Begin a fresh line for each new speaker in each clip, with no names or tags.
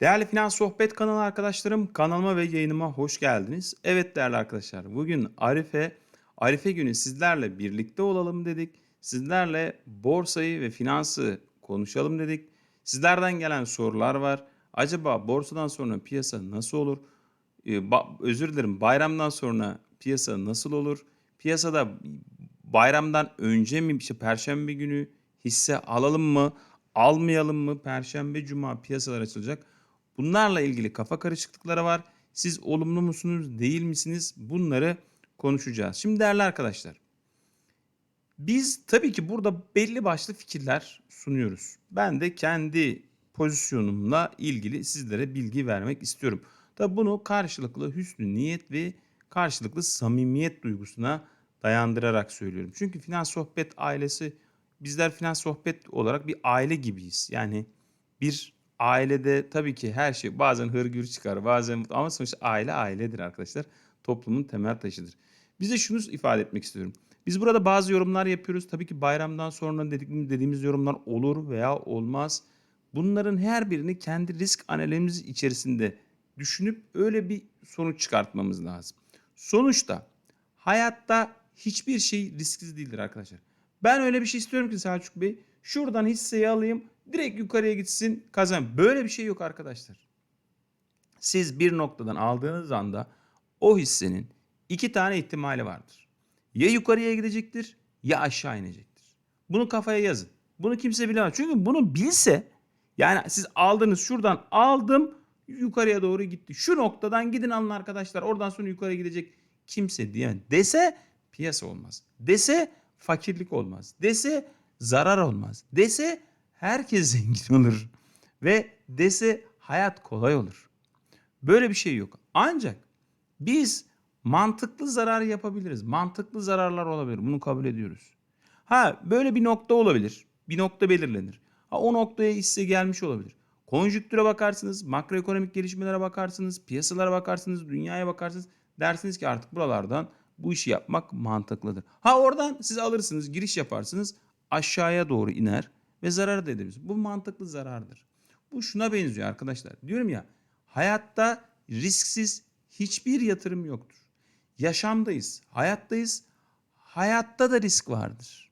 Değerli Finans Sohbet kanalı arkadaşlarım, kanalıma ve yayınıma hoş geldiniz. Evet değerli arkadaşlar, bugün Arife, Arife günü sizlerle birlikte olalım dedik. Sizlerle borsayı ve finansı konuşalım dedik. Sizlerden gelen sorular var. Acaba borsadan sonra piyasa nasıl olur? Ee, özür dilerim, bayramdan sonra piyasa nasıl olur? Piyasada bayramdan önce mi, işte perşembe günü hisse alalım mı, almayalım mı? Perşembe, cuma piyasalar açılacak. Bunlarla ilgili kafa karışıklıkları var. Siz olumlu musunuz, değil misiniz? Bunları konuşacağız. Şimdi değerli arkadaşlar, biz tabii ki burada belli başlı fikirler sunuyoruz. Ben de kendi pozisyonumla ilgili sizlere bilgi vermek istiyorum. Tabii bunu karşılıklı hüsnü niyet ve karşılıklı samimiyet duygusuna dayandırarak söylüyorum. Çünkü Finans Sohbet ailesi bizler Finans Sohbet olarak bir aile gibiyiz. Yani bir ailede tabii ki her şey bazen hırgür çıkar bazen ama sonuçta aile ailedir arkadaşlar. Toplumun temel taşıdır. Bize şunu ifade etmek istiyorum. Biz burada bazı yorumlar yapıyoruz. Tabii ki bayramdan sonra dediğimiz yorumlar olur veya olmaz. Bunların her birini kendi risk analizimiz içerisinde düşünüp öyle bir sonuç çıkartmamız lazım. Sonuçta hayatta hiçbir şey risksiz değildir arkadaşlar. Ben öyle bir şey istiyorum ki Selçuk Bey. Şuradan hisseyi alayım, direkt yukarıya gitsin, kazan. Böyle bir şey yok arkadaşlar. Siz bir noktadan aldığınız anda o hissenin iki tane ihtimali vardır. Ya yukarıya gidecektir ya aşağı inecektir. Bunu kafaya yazın. Bunu kimse bilemez. Çünkü bunu bilse yani siz aldınız şuradan aldım yukarıya doğru gitti. Şu noktadan gidin alın arkadaşlar. Oradan sonra yukarı gidecek kimse diyemez. Dese piyasa olmaz. Dese fakirlik olmaz. Dese zarar olmaz. Dese herkes zengin olur. Ve dese hayat kolay olur. Böyle bir şey yok. Ancak biz mantıklı zarar yapabiliriz. Mantıklı zararlar olabilir. Bunu kabul ediyoruz. Ha böyle bir nokta olabilir. Bir nokta belirlenir. Ha o noktaya hisse gelmiş olabilir. Konjüktüre bakarsınız, makroekonomik gelişmelere bakarsınız, piyasalara bakarsınız, dünyaya bakarsınız. Dersiniz ki artık buralardan bu işi yapmak mantıklıdır. Ha oradan siz alırsınız, giriş yaparsınız, aşağıya doğru iner ve zarar edebilirsiniz. Bu mantıklı zarardır. Bu şuna benziyor arkadaşlar. Diyorum ya hayatta risksiz hiçbir yatırım yoktur. Yaşamdayız, hayattayız. Hayatta da risk vardır.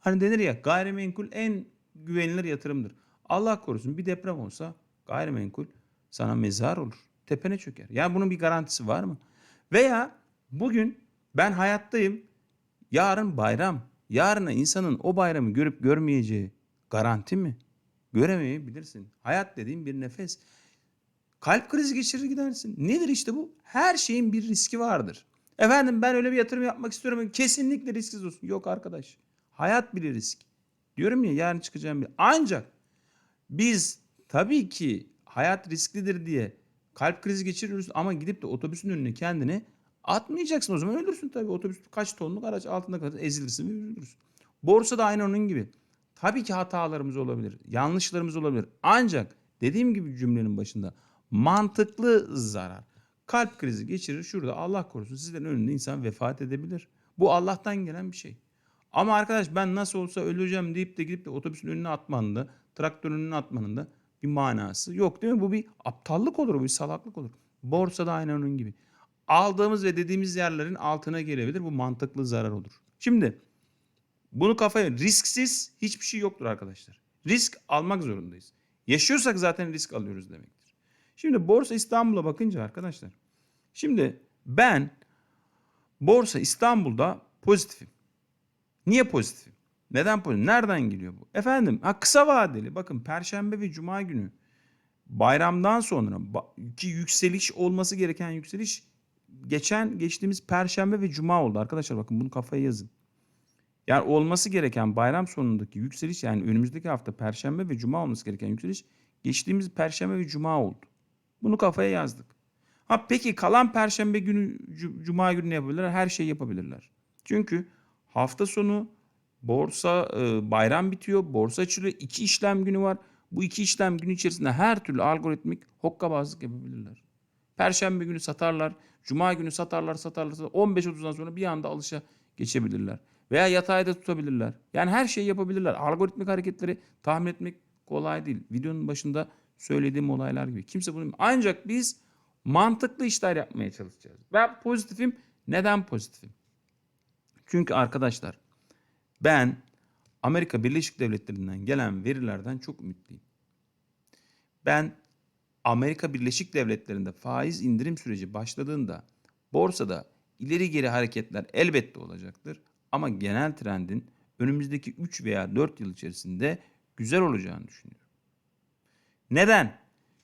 Hani denir ya gayrimenkul en güvenilir yatırımdır. Allah korusun bir deprem olsa gayrimenkul sana mezar olur. Tepene çöker. Yani bunun bir garantisi var mı? Veya bugün ben hayattayım. Yarın bayram. Yarına insanın o bayramı görüp görmeyeceği garanti mi? Göremeyebilirsin. Hayat dediğin bir nefes. Kalp krizi geçirir gidersin. Nedir işte bu? Her şeyin bir riski vardır. Efendim ben öyle bir yatırım yapmak istiyorum. Kesinlikle risksiz olsun. Yok arkadaş. Hayat bile risk. Diyorum ya yarın çıkacağım bir. Ancak biz tabii ki hayat risklidir diye kalp krizi geçiriyoruz ama gidip de otobüsün önüne kendini atmayacaksın o zaman ölürsün tabii. Otobüs kaç tonluk araç altında kadar ezilirsin ve üzülürsün. Borsa da aynı onun gibi. Tabii ki hatalarımız olabilir, yanlışlarımız olabilir. Ancak dediğim gibi cümlenin başında mantıklı zarar. Kalp krizi geçirir şurada Allah korusun sizlerin önünde insan vefat edebilir. Bu Allah'tan gelen bir şey. Ama arkadaş ben nasıl olsa öleceğim deyip de gidip de otobüsün önüne atmanın da, traktörün önüne atmanın da bir manası yok değil mi? Bu bir aptallık olur, bu bir salaklık olur. Borsada aynen onun gibi. Aldığımız ve dediğimiz yerlerin altına gelebilir. Bu mantıklı zarar olur. Şimdi bunu kafaya risksiz hiçbir şey yoktur arkadaşlar. Risk almak zorundayız. Yaşıyorsak zaten risk alıyoruz demektir. Şimdi Borsa İstanbul'a bakınca arkadaşlar. Şimdi ben Borsa İstanbul'da pozitifim. Niye pozitifim? Neden pozitif? Nereden geliyor bu? Efendim ha kısa vadeli bakın Perşembe ve Cuma günü bayramdan sonra ki yükseliş olması gereken yükseliş geçen geçtiğimiz Perşembe ve Cuma oldu arkadaşlar bakın bunu kafaya yazın. Yani olması gereken bayram sonundaki yükseliş yani önümüzdeki hafta Perşembe ve Cuma olması gereken yükseliş geçtiğimiz Perşembe ve Cuma oldu. Bunu kafaya yazdık. Ha peki kalan Perşembe günü cu- Cuma günü ne yapabilirler? Her şeyi yapabilirler. Çünkü hafta sonu borsa e, bayram bitiyor, borsa açılıyor. iki işlem günü var. Bu iki işlem günü içerisinde her türlü algoritmik hokkabazlık yapabilirler. Perşembe günü satarlar, cuma günü satarlar, satarlar, satarlar. 15-30'dan sonra bir anda alışa geçebilirler. Veya yatayda tutabilirler. Yani her şeyi yapabilirler. Algoritmik hareketleri tahmin etmek kolay değil. Videonun başında söylediğim olaylar gibi. Kimse bunu ancak biz mantıklı işler yapmaya çalışacağız. Ben pozitifim. Neden pozitifim? Çünkü arkadaşlar ben Amerika Birleşik Devletleri'nden gelen verilerden çok ümitliyim. Ben Amerika Birleşik Devletleri'nde faiz indirim süreci başladığında borsada ileri geri hareketler elbette olacaktır. Ama genel trendin önümüzdeki 3 veya 4 yıl içerisinde güzel olacağını düşünüyorum. Neden?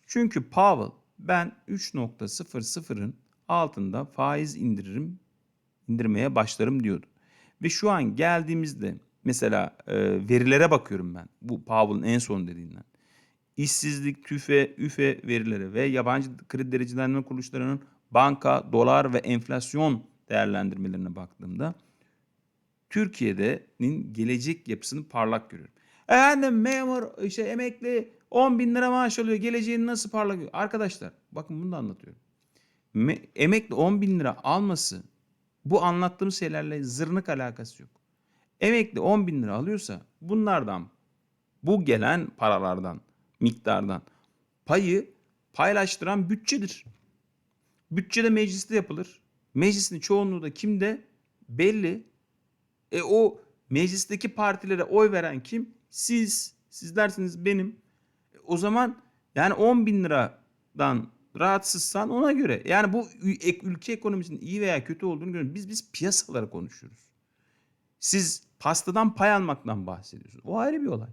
Çünkü Powell ben 3.00'ın altında faiz indiririm, indirmeye başlarım diyordu. Ve şu an geldiğimizde mesela e, verilere bakıyorum ben. Bu Powell'ın en son dediğinden. İşsizlik, tüfe, üfe verileri ve yabancı kredi derecelendirme kuruluşlarının banka, dolar ve enflasyon değerlendirmelerine baktığımda Türkiye'nin gelecek yapısını parlak görüyorum. Efendim memur, işte emekli 10 bin lira maaş alıyor. Geleceğini nasıl parlak görüyor? Arkadaşlar bakın bunu da anlatıyorum. Me- emekli 10 bin lira alması bu anlattığım şeylerle zırnık alakası yok. Emekli 10 bin lira alıyorsa bunlardan bu gelen paralardan miktardan payı paylaştıran bütçedir. Bütçede mecliste yapılır. Meclisin çoğunluğu da kimde? Belli. E o meclisteki partilere oy veren kim? Siz. Siz dersiniz benim. E, o zaman yani 10 bin liradan rahatsızsan ona göre. Yani bu ülke ekonomisinin iyi veya kötü olduğunu görüyoruz. Biz biz piyasalara konuşuyoruz. Siz pastadan pay almaktan bahsediyorsunuz. O ayrı bir olay.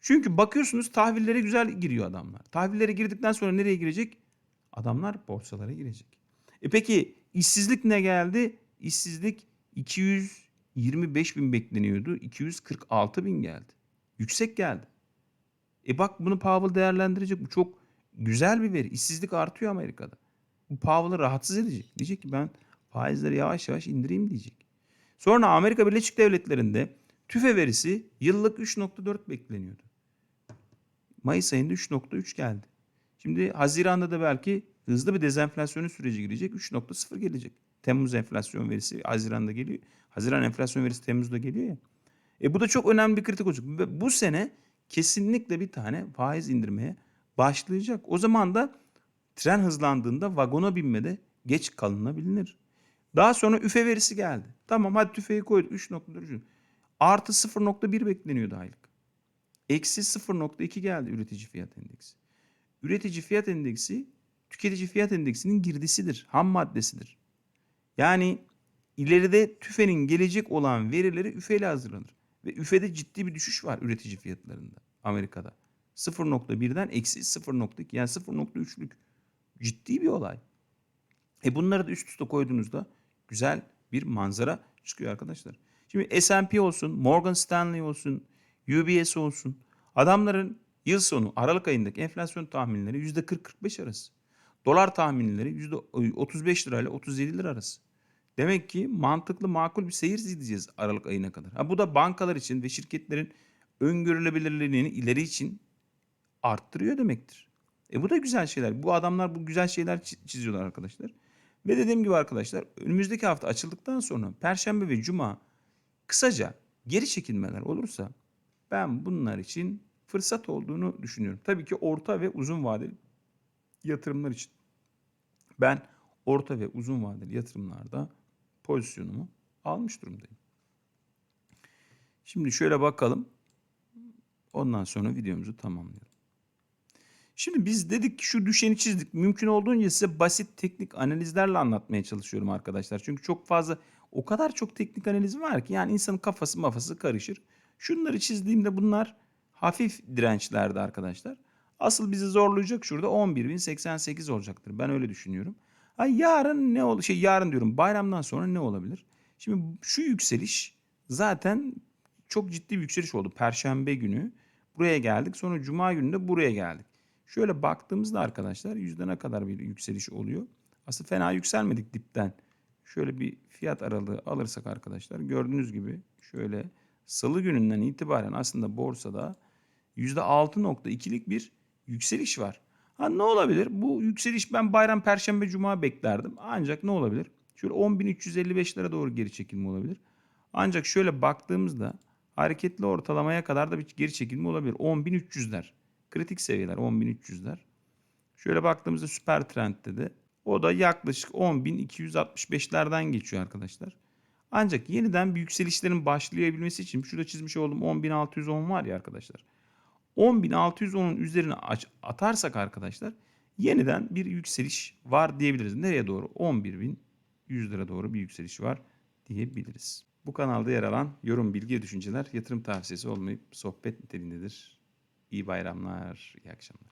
Çünkü bakıyorsunuz tahvillere güzel giriyor adamlar. Tahvillere girdikten sonra nereye girecek? Adamlar borsalara girecek. E peki işsizlik ne geldi? İşsizlik 225 bin bekleniyordu. 246 bin geldi. Yüksek geldi. E bak bunu Powell değerlendirecek. Bu çok güzel bir veri. İşsizlik artıyor Amerika'da. Bu Powell'ı rahatsız edecek. Diyecek ki ben faizleri yavaş yavaş indireyim diyecek. Sonra Amerika Birleşik Devletleri'nde tüfe verisi yıllık 3.4 bekleniyordu. Mayıs ayında 3.3 geldi. Şimdi Haziran'da da belki hızlı bir dezenflasyonu süreci girecek. 3.0 gelecek. Temmuz enflasyon verisi Haziran'da geliyor. Haziran enflasyon verisi Temmuz'da geliyor ya. E bu da çok önemli bir kritik olacak. Bu sene kesinlikle bir tane faiz indirmeye başlayacak. O zaman da tren hızlandığında vagona binmede geç kalınabilir. Daha sonra üfe verisi geldi. Tamam hadi tüfeği koyduk 3.4. Artı 0.1 bekleniyordu aylık. Eksi 0.2 geldi üretici fiyat endeksi. Üretici fiyat endeksi tüketici fiyat endeksinin girdisidir, ham maddesidir. Yani ileride tüfenin gelecek olan verileri üfeyle hazırlanır. Ve üfede ciddi bir düşüş var üretici fiyatlarında Amerika'da. 0.1'den eksi 0.2 yani 0.3'lük ciddi bir olay. E bunları da üst üste koyduğunuzda güzel bir manzara çıkıyor arkadaşlar. Şimdi S&P olsun, Morgan Stanley olsun, UBS olsun. Adamların yıl sonu Aralık ayındaki enflasyon tahminleri %40-45 arası. Dolar tahminleri %35 lirayla 37 lira arası. Demek ki mantıklı makul bir seyir izleyeceğiz Aralık ayına kadar. Ha, bu da bankalar için ve şirketlerin öngörülebilirliğini ileri için arttırıyor demektir. E bu da güzel şeyler. Bu adamlar bu güzel şeyler çiziyorlar arkadaşlar. Ve dediğim gibi arkadaşlar önümüzdeki hafta açıldıktan sonra Perşembe ve Cuma kısaca geri çekilmeler olursa ben bunlar için fırsat olduğunu düşünüyorum. Tabii ki orta ve uzun vadeli yatırımlar için. Ben orta ve uzun vadeli yatırımlarda pozisyonumu almış durumdayım. Şimdi şöyle bakalım. Ondan sonra videomuzu tamamlayalım. Şimdi biz dedik ki şu düşeni çizdik. Mümkün olduğunca size basit teknik analizlerle anlatmaya çalışıyorum arkadaşlar. Çünkü çok fazla o kadar çok teknik analiz var ki yani insanın kafası mafası karışır. Şunları çizdiğimde bunlar hafif dirençlerdi arkadaşlar. Asıl bizi zorlayacak şurada 11.088 olacaktır. Ben öyle düşünüyorum. Ha yarın ne ol şey yarın diyorum bayramdan sonra ne olabilir? Şimdi şu yükseliş zaten çok ciddi bir yükseliş oldu. Perşembe günü buraya geldik. Sonra cuma günü de buraya geldik. Şöyle baktığımızda arkadaşlar yüzde ne kadar bir yükseliş oluyor? Aslında fena yükselmedik dipten. Şöyle bir fiyat aralığı alırsak arkadaşlar gördüğünüz gibi şöyle salı gününden itibaren aslında borsada %6.2'lik bir yükseliş var. Ha ne olabilir? Bu yükseliş ben bayram perşembe cuma beklerdim. Ancak ne olabilir? Şöyle 10.355'lere doğru geri çekilme olabilir. Ancak şöyle baktığımızda hareketli ortalamaya kadar da bir geri çekilme olabilir. 10.300'ler. kritik seviyeler 10.300'ler. Şöyle baktığımızda süper trendde de o da yaklaşık 10.265'lerden geçiyor arkadaşlar. Ancak yeniden bir yükselişlerin başlayabilmesi için şurada çizmiş olduğum 10.610 var ya arkadaşlar. 10.610'un üzerine atarsak arkadaşlar yeniden bir yükseliş var diyebiliriz. Nereye doğru? 11.100 lira doğru bir yükseliş var diyebiliriz. Bu kanalda yer alan yorum, bilgi düşünceler yatırım tavsiyesi olmayıp sohbet niteliğindedir. İyi bayramlar, iyi akşamlar.